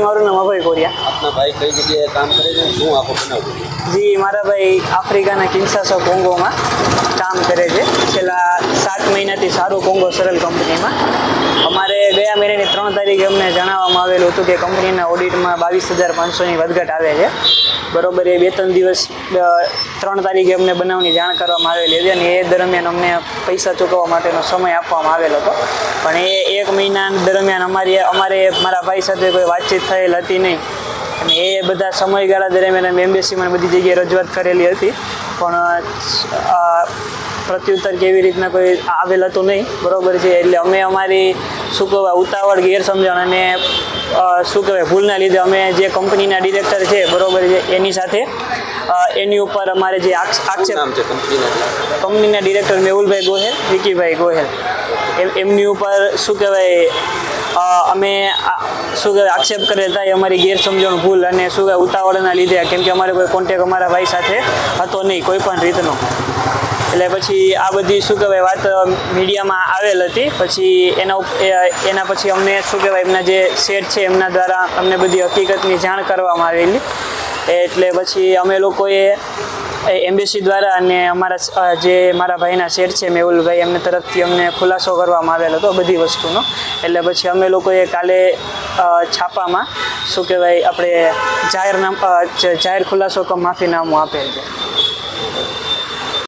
જી મારું નામ અભય કોરિયા આપના ભાઈ કઈ જગ્યાએ કામ કરે છે? શું આખો બનાવ જી મારા ભાઈ આફ્રિકાના કિન્સાસો કોંગોમાં કામ કરે છે. છેલ્લા સાત મહિનાથી સારું કોંગો અમારે ગયા તારીખે અમને જણાવવામાં આવેલું હતું કે કંપનીના ઓડિટમાં બાવીસ હજાર પાંચસોની વધઘટ આવે છે. બરોબર, એ બે ત્રણ દિવસ ત્રણ તારીખે અમને બનાવની જાણ કરવામાં આવેલી હતી અને એ દરમિયાન અમને પૈસા ચૂકવવા માટેનો સમય આપવામાં આવેલો હતો. પણ એ એક મહિના દરમિયાન અમારી, અમારે મારા ભાઈ સાથે કોઈ વાતચીત થયેલ હતી નહીં. અને એ બધા સમયગાળા દરમિયાન અમે એમ્બેસીમાં બધી જગ્યાએ રજૂઆત કરેલી હતી. પણ પ્રત્યુત્તર કેવી રીતના કોઈ આવેલ હતું નહીં. બરાબર છે, એટલે અમે અમારી શું કહેવાય ઉતાવળ ગેરસમજણ અને શું કહેવાય ભૂલના લીધે અમે જે કંપનીના ડિરેક્ટર છે બરોબર છે એની સાથે એની ઉપર અમારે જે આક્ષેપ કંપનીના ડિરેક્ટર? મેહુલભાઈ ગોહેલ વિકીભાઈ ગોહેલ. એમ- એમની ઉપર શું કહેવાય અમે આ- શું કહેવાય આક્ષેપ કરેલ હતા એ અમારી ગેરસમજણ ભૂલ અને શું કહેવાય ઉતાવળના લીધે કેમ કે અમારે કોઈ કોન્ટેક અમારા ભાઈ સાથે હતો નહીં કોઈ પણ રીતનો. એટલે પછી આ બધી શું કહેવાય વાત મીડિયામાં આવેલ હતી. પછી એના એના પછી અમને શું કહેવાય, એમના જે શેઠ છે, એમના દ્વારા અમને બધી હકીકતની જાણ કરવામાં આવેલી. એટલે પછી અમે લોકોએ એમ્બેસી દ્વારા અને અમારા જે મારા ભાઈના શેઠ છે, મેહુલભાઈ, એમને તરફથી અમને ખુલાસો કરવામાં આવેલો હતો બધી વસ્તુનો. એટલે પછી અમે લોકોએ કાલે છાપામાં શું કહેવાય, આપણે જાહેરનામ જાહેર ખુલાસો કે, માફીનામું આપેલ છે.